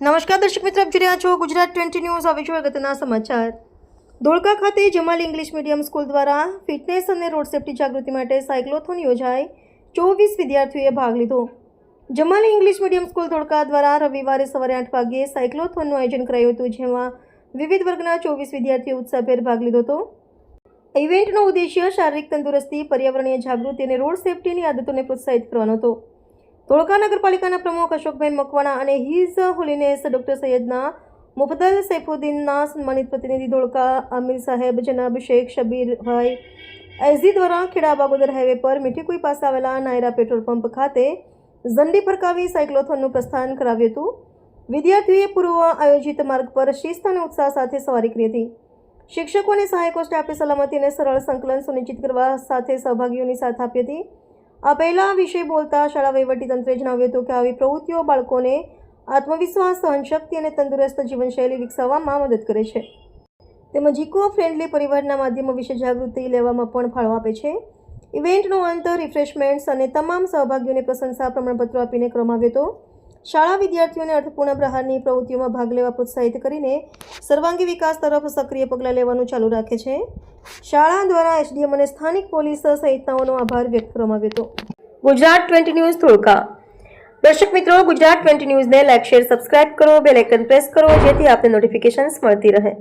નમસ્કાર દર્શક મિત્રો, આપ જોઈ રહ્યા છો ગુજરાત ટ્વેન્ટી ન્યૂઝ આવી જોઈએ અગત્યના સમાચાર. ધોળકા ખાતે જમાલ ઇંગ્લિશ મીડિયમ સ્કૂલ દ્વારા ફિટનેસ અને રોડ સેફ્ટી જાગૃતિ માટે સાયક્લોથોન યોજાઈ. ચોવીસ વિદ્યાર્થીઓએ ભાગ લીધો. Jamal English medium school Dholka દ્વારા રવિવારે સવારે આઠ વાગ્યે સાયક્લોથોનનું આયોજન કરાયું હતું, જેમાં વિવિધ વર્ગના ચોવીસ વિદ્યાર્થીઓ ઉત્સાહભેર ભાગ લીધો હતો. ઇવેન્ટનો ઉદ્દેશ્ય શારીરિક તંદુરસ્તી, પર્યાવરણીય જાગૃતિ અને રોડ સેફ્ટીની આદતોને પ્રોત્સાહિત કરવાનો હતો. ધોળકા નગરપાલિકાના પ્રમુખ અશોકભાઈ મકવાણા અને his holiness doctor Syedna Mufaddal સૈફુદ્દીનના સન્માનિત પ્રતિનિધિ ધોળકા અમીર સાહેબ જનાબ શેખ શબીરભાઈ એસજી દ્વારા ખેડા બાગોદર હાઈવે પર મીઠીકુઈ પાસે આવેલા નાયરા પેટ્રોલ પંપ ખાતે ઝંડી ફરકાવી સાયક્લોથોનનું પ્રસ્થાન કરાવ્યું હતું. વિદ્યાર્થીઓએ પૂર્વ આયોજિત માર્ગ પર શિસ્ત અને ઉત્સાહ સાથે સવારી કરી હતી. શિક્ષકો અને સહાયકો સ્ટાફે સલામતી અને સરળ સંકલન સુનિશ્ચિત કરવા સાથે સહભાગીઓની સાથ આપી હતી. આ પહેલા વિષય બોલતા શાળા વહીવટીતંત્રે જણાવ્યું હતું કે આવી પ્રવૃત્તિઓ બાળકોને આત્મવિશ્વાસ, સહનશક્તિ અને તંદુરસ્ત જીવનશૈલી વિકસાવવામાં મદદ કરે છે. તેમજ ઇકો ફ્રેન્ડલી પરિવારના માધ્યમો વિશે જાગૃતિ લેવામાં પણ ફાળો આપે છે. ઇવેન્ટનો અંત રિફ્રેશમેન્ટ્સ અને તમામ સહભાગીઓને પ્રશંસા પ્રમાણપત્રો આપીને કરવામાં આવ્યો હતો. શાળા વિદ્યાર્થીઓને અર્થપૂર્ણ પ્રહારની પ્રવૃત્તિઓમાં ભાગ લેવા પ્રોત્સાહિત કરીને સર્વાંગી વિકાસ તરફ સક્રિય પગલાં લેવાનું ચાલુ રાખે છે. શાળા દ્વારા એસડીએમ અને સ્થાનિક પોલીસ સહિતનાઓનો આભાર વ્યક્ત કરવામાં આવ્યો હતો. ગુજરાત ટ્વેન્ટી ન્યૂઝ ધોળકા દર્શક મિત્રો, ગુજરાત ટ્વેન્ટી ન્યૂઝને લાઇક શેર, સબસ્ક્રાઇબ કરો, બેલ આઇકન પ્રેસ કરો, જેથી આપને નોટિફિકેશન્સ મળતી રહે.